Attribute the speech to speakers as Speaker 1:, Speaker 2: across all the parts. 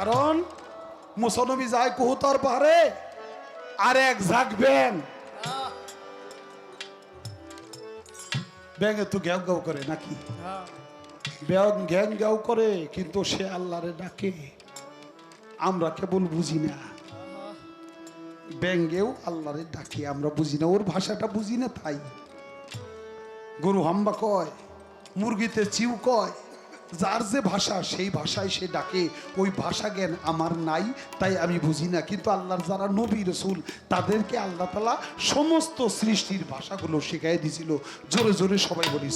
Speaker 1: কারণ মুসনবী যায় কুহুতর পাহাড়ে আর এক ঝাঁক ব্যাং ব্যাঙে তো গ্যাও গ্যাও করে নাকি? ব্যাং করে, কিন্তু সে আল্লাহরে ডাকে। আমরা কেবল বুঝি না। ব্যাঙ্গেও আল্লাহরে ডাকে, আমরা বুঝি না। ওর ভাষাটা বুঝি না তাই। গরু হাম্বা কয়, মুরগিতে চিউ কয় যার যে ভাষা সেই ভাষায় সে ডাকে। ওই ভাষা জ্ঞান আমার নাই তাই আমি বুঝি না। কিন্তু আল্লাহর যারা নবী রসুল তাদেরকে আল্লাহ তালা সমস্ত সৃষ্টির ভাষাগুলো শিখাই দিছিল। জোরে জোরে সবাই বলি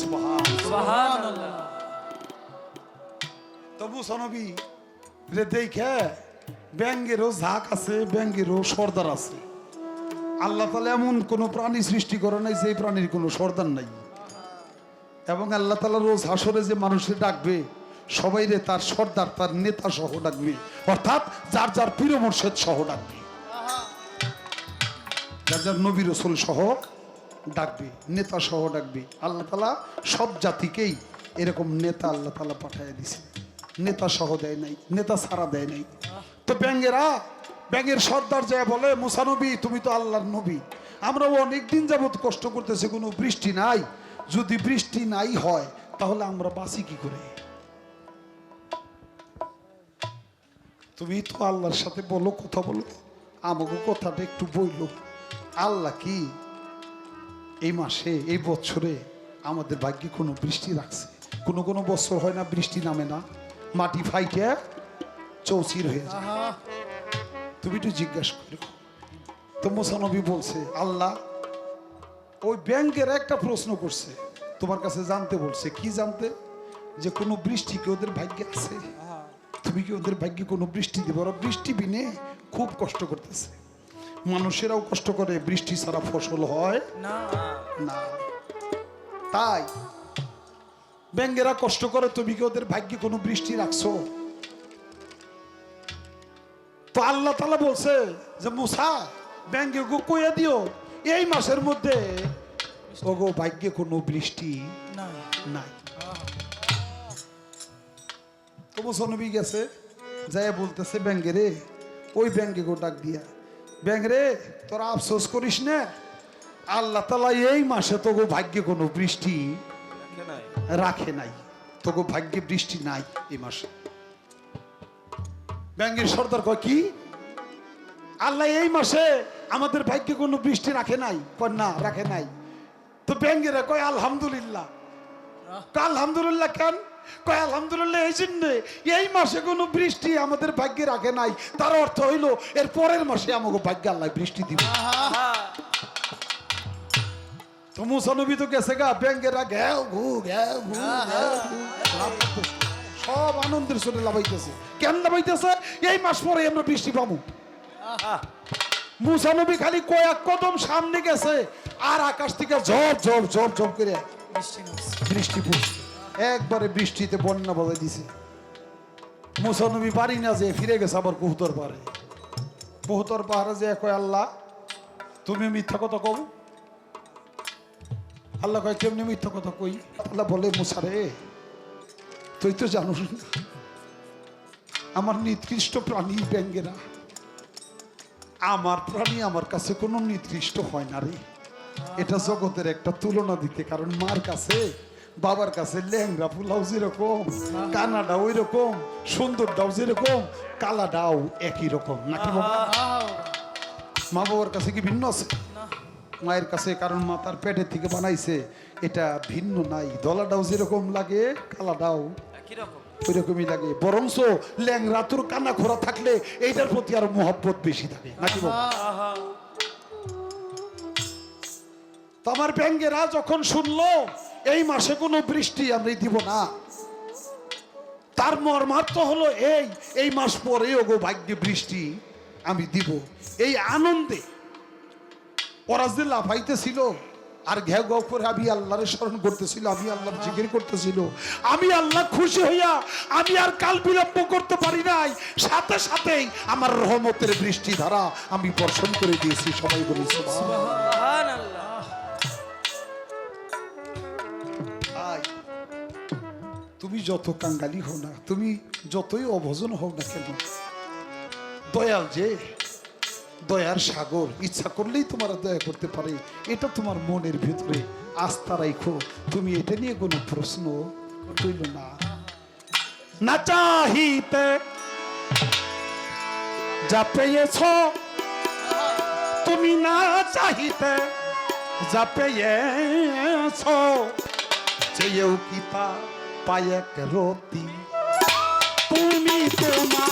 Speaker 1: তবু সনবী রে দেখে ব্যাঙ্গেরও ঝাঁক আছে ব্যাঙ্গেরও সর্দার আছে। আল্লাহ তালা এমন কোনো প্রাণী সৃষ্টি করে নাই যে প্রাণীর কোনো সর্দার নাই। এবং আল্লাহ তালা রোজ হাসরে যে মানুষের ডাকবে সবাই রে তার সর্দার, তার নেতা সহ ডাকবে। অর্থাৎ যার যার প্রিয় মোর্শেদ সহ ডাকবে। যার যার নবী রসুল সহ ডাকবে, নেতা সহ ডাকবে। আল্লাহ তালা সব জাতিকেই এরকম নেতা আল্লাহ তালা পাঠিয়ে দিছে। নেতা সহ দেয় নাই, নেতা ছাড়া দেয় নাই। তো ব্যাঙ্গেরা ব্যাঙ্গের সর্দার যায় বলে মুসানবী তুমি তো আল্লাহর নবী। আমরা অনেক দিন যাবত কষ্ট করতেছি, কোনো বৃষ্টি নাই। যদি বৃষ্টি নাই হয় তাহলে আমরা বাঁচি কি করে? তুমি তো আল্লাহর সাথে বলো কথা বলো। আমাকে কথাটা একটু বইল। আল্লাহ কি এই মাসে এই বছরে আমাদের ভাগ্যে কোনো বৃষ্টি রাখছে? কোনো কোনো বছর হয় না বৃষ্টি নামে না। মাটি ফাইটে চৌচির হয়ে যায়। তুমি একটু জিজ্ঞাসা করো। তো মোসানবী বলছে আল্লাহ ওই ব্যাংকের একটা প্রশ্ন করছে তোমার কাছে জানতে বলছে কি জানতে? যে কোনো বৃষ্টি কি ওদের ভাগ্যে আছে? তুমি কি ওদের ভাগ্যে কোনো বৃষ্টি দেবে? ওরা বৃষ্টি বিনে খুব কষ্ট করতেছে। মানুষেরাও কষ্ট করে বৃষ্টি ছাড়া ফসল হয়
Speaker 2: না।
Speaker 1: না। তাই ব্যাঙ্গেরা কষ্ট করে তুমি কি ওদের ভাগ্যে কোনো বৃষ্টি রাখছো? তো আল্লাহ তালা বলছে যে মুসা ব্যাঙ্গে গো কইয়া দিও এই মাসের মধ্যে ওগো ভাগ্যে কোনো বৃষ্টি নাই। তো মুসনবী গেছে যাই বলতেছে ব্যাঙ্গে রে ওই ব্যাঙ্গে গো ডাক দিয়া। ব্যাঙ্গ রে তোরা আফসোস করিস না? আল্লাহ তালা এই মাসে তো গো ভাগ্যে কোনো বৃষ্টি রাখে নাই। তোকে ভাগ্যে বৃষ্টি নাই এই মাসে। ব্যাঙ্গের সর্দার কয় কি? আল্লাহ এই মাসে আমাদের ভাগ্যে কোনো বৃষ্টি রাখে নাই? না রাখে নাই। তো ব্যাঙ্গেরা কয় আলহামদুলিল্লাহ। আলহামদুলিল্লাহ কেন? কয় আলহামদুলিল্লাহ এই জন্যে, এই মাসে কোনো বৃষ্টি আমাদের ভাগ্যে রাখে নাই। তার অর্থ হইল, এর পরের মাসে আমাকে ভাগ্যে আল্লাহ বৃষ্টি দিবে। তো মুসানবী তো গেছে গা ব্যাঙ্গেরা ঘ্যাও ঘু ঘ্যাও ঘু। সব আনন্দের সঙ্গে লাভাইতেছে কেন লাভাইতেছে এই মাস পরে আমরা বৃষ্টি পাবো মুসানবী খালি কয়েক কদম সামনে গেছে আর আকাশ থেকে ঝপ ঝপ ঝপ ঝপ করে
Speaker 2: বৃষ্টি
Speaker 1: পড়ছে। একবারে বৃষ্টিতে বন্যা বলে দিছে। মুসানবী বাড়ি না যে ফিরে গেছে আবার কুহুতর পাহাড়ে। কুহুতর পাহাড়ে যে কয় আল্লাহ তুমি মিথ্যা কথা কও? আল্লাহ কয় কেমনি মিথ্যা কথা কই? আল্লাহ বলে মুসারে তুই তো জানোস না। আমার নিকৃষ্ট প্রাণী ব্যাঙ্গেরা। আমার প্রাণী আমার কাছে কোনো নির্দিষ্ট হয় না রে। এটা জগতের একটা তুলনা দিতে, কারণ মার কাছে, বাবার কাছে লেহেঙ্গা ফুলাও যেরকম, কানাডাও ওই রকম সুন্দরটাও যেরকম কালাটাও একই রকম, নাকি? মা বাবার কাছে কি ভিন্ন আছে? মায়ের কাছে, কারণ মা তার পেটের থেকে বানাইছে, এটা ভিন্ন নাই। দলাটাও যেরকম লাগে কালাটাও ওই রকমই লাগে। বরংস ল্যাংরা তোর কানা খোরা থাকলে এইটার প্রতি আরও মহব্বত বেশি থাকে। নাকি আমার ব্যাঙ্গেরা যখন শুনলো এই মাসে কোনো বৃষ্টি আমি দিব না। তার মর্মার্থ হলো এই এই মাস পরে ওগো ভাগ্যে বৃষ্টি আমি দিব। এই আনন্দে ওরা যে লাফাইতেছিল আর ঘেউ করে আমি আল্লাহরে স্মরণ করতেছিল, আমি আল্লাহর জিকির করতেছিল। আমি আল্লাহ খুশি হইয়া আমি আর কাল বিলম্ব করতে পারি নাই। সাথে সাথেই আমার রহমতের বৃষ্টি ধারা আমি বর্ষণ করে দিয়েছি, সবাই বলি তুমি যত কাঙ্গালি হও না, তুমি যতই অভজন হও না কেন, দয়াল যে দয়ার সাগর, ইচ্ছা করলেই তোমার দয়া করতে পারে। এটা তোমার মনের ভিতরে আস্থা রাখো তুমি এটা নিয়ে কোনো প্রশ্ন তুইল না। চাহিতে যা পেয়েছ, তুমি না চাহিতে যা পেয়েছ। চেয়েও কি তা পায় রতি। তুমি খুঁজে।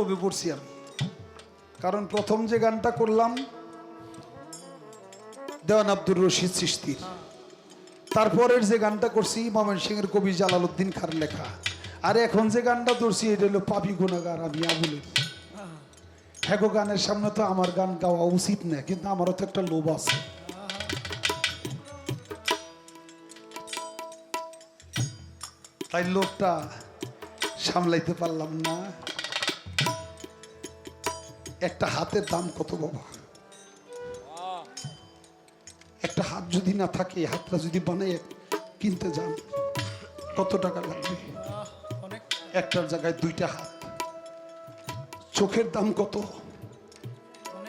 Speaker 1: লোভে পড়ছি আমি। কারণ প্রথম যে গানটা করলাম, দেওয়ান আব্দুর রশিদ সৃষ্টির। তারপরের যে গানটা করছি মামন সিং এর কবি জালালউদ্দিন খার লেখা। আর এখন যে গানটা ধরছি, এটা হলো পাপি গুণাগার আমি আবুলের হ্যাগো গানের সামনে তো আমার গান গাওয়া উচিত না, কিন্তু আমারও তো একটা লোভ আছে। তাই লোভটা সামলাইতে পারলাম না। একটা হাতের দাম কত বাবা? একটা হাত যদি না থাকে হাতটা যদি বানাই কিনতে যান, কত টাকা লাগবে? একটার জায়গায় দুইটা হাত। চোখের দাম কত?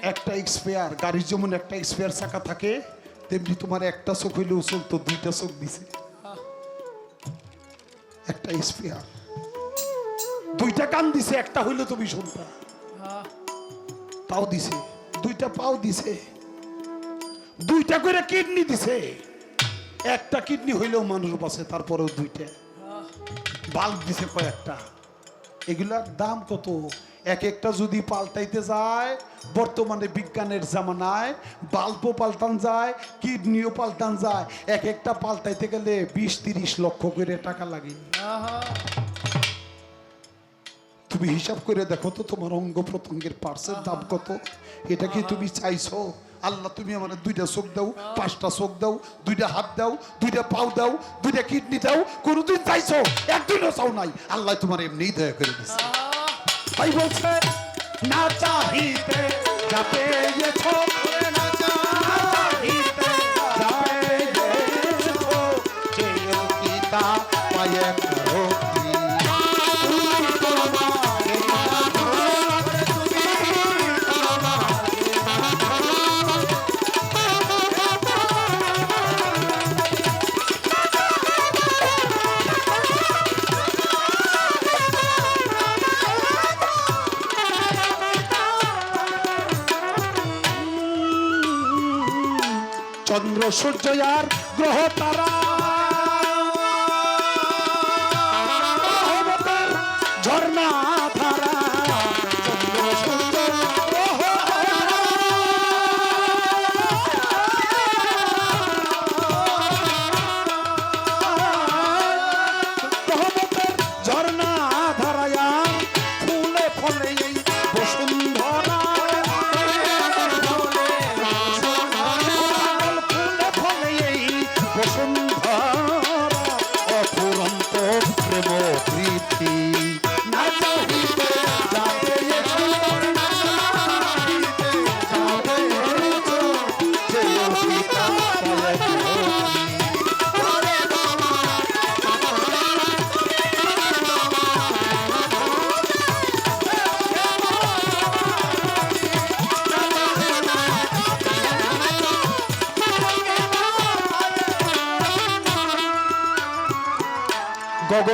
Speaker 1: একটা এক্সপেয়ার, গাড়ির যেমন একটা এক্সপেয়ার চাকা থাকে, তেমনি তোমার একটা চোখ হইলেও চলতো, দুইটা চোখ দিছে। একটা এক্সপেয়ার। দুইটা কান দিছে, একটা হইলে তুমি শুনতা তাও দিছে, দুইটা পাও দিছে, দুইটা করে কিডনি দিছে। একটা কিডনি হইলেও মানুষ বাঁচে, তারপরেও দুইটা। বাল্ব দিছে কয়েকটা। এগুলার দাম কত? এক একটা যদি পাল্টাইতে যায়, বর্তমানে বিজ্ঞানের জামানায় বাল্বও পাল্টান যায়, কিডনিও পাল্টান যায়। এক একটা পাল্টাইতে গেলে বিশ, তিরিশ লক্ষ করে টাকা লাগে। তুমি হিসাব করে দেখো তো তোমার অঙ্গ প্রত্যঙ্গের পার্সের দাম কত? এটা কি তুমি চাইছো? আল্লাহ তুমি আমার দুইটা চোখ দাও পাঁচটা চোখ দাও দুইটা হাত দাও দুইটা পাও দাও দুইটা কিডনি দাও কোনোদিন চাইছো? একদিনও চাও নাই। আল্লাহ তোমার এমনি দয়া করে দিচ্ছে তাই বলছে না চাহিতে যা পেয়েছ না চাহিতে যা পেয়েছ চেয়েও কি তা পায় সূর্য আর গ্রহ তারা।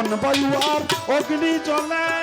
Speaker 1: গগন বায়ু আর অগ্নি জলে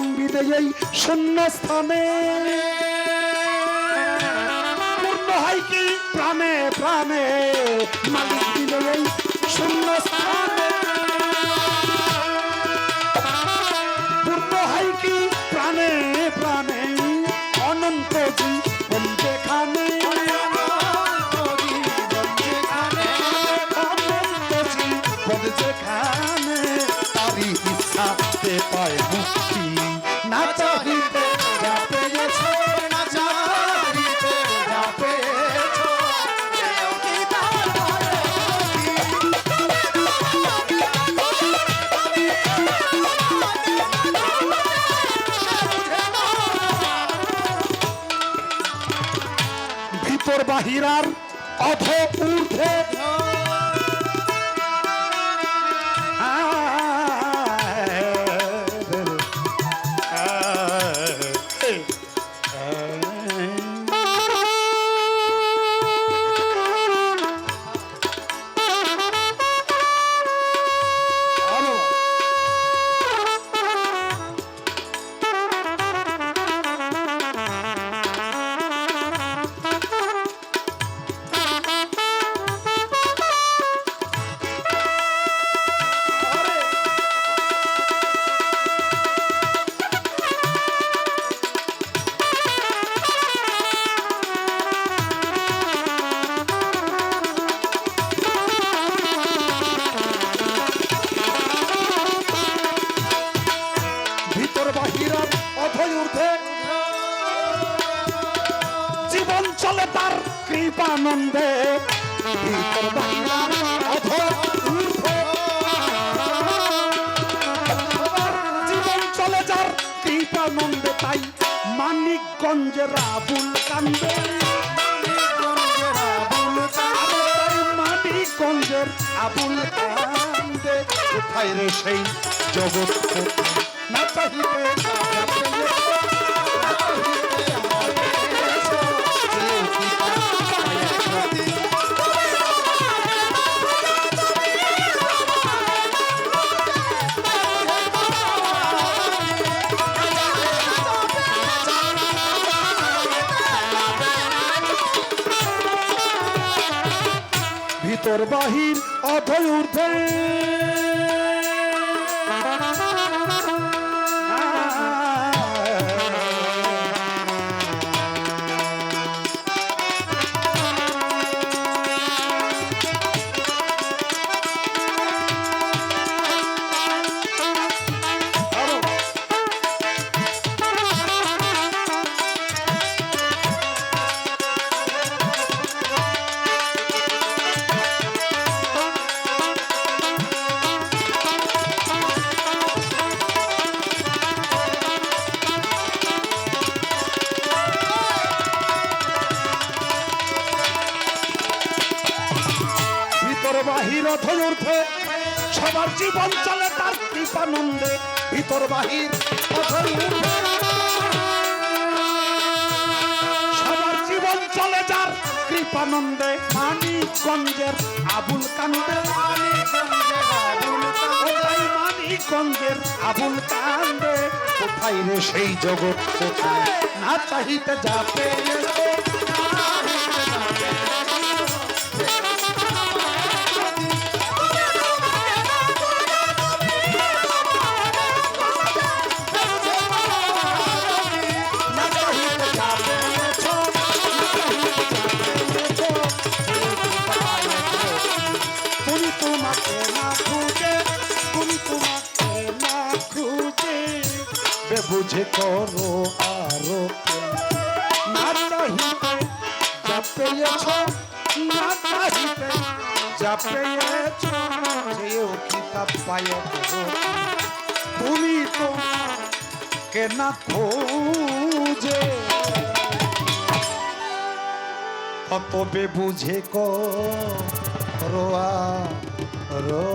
Speaker 1: বিদেয়ী শূন্য স্থানে পূর্ণ হয় কি? প্রাণে প্রাণে। মালিক শূন্য স্থানে পূর্ণ হয় কি? প্রাণে প্রাণে। অনন্ত পায় মুক্তি। না চাহিতে যা পেয়েছ না চাহিতে যা পেয়েছ ভিতর বাহিরার অধ ঊর্ধ্বে কোথায় রে সেই জগৎ। ভিতর বাহির অধৈ ঊর্ধ্বে বাহির অথই সবার জীবন চলে তার কৃপানন্দে। ভিতর বাহির সবার জীবন চলে যার কৃপানন্দে। মানিকগঞ্জের আবুল কান্দে ওটাই মানিকগঞ্জের আবুল কান্দে কোথায় রে সেই জগৎ? কোথায়? না চাহিতে যা পেয়েছ তুমি তো কেনা খোঁজে। তবে বুঝে কো রোয়া রো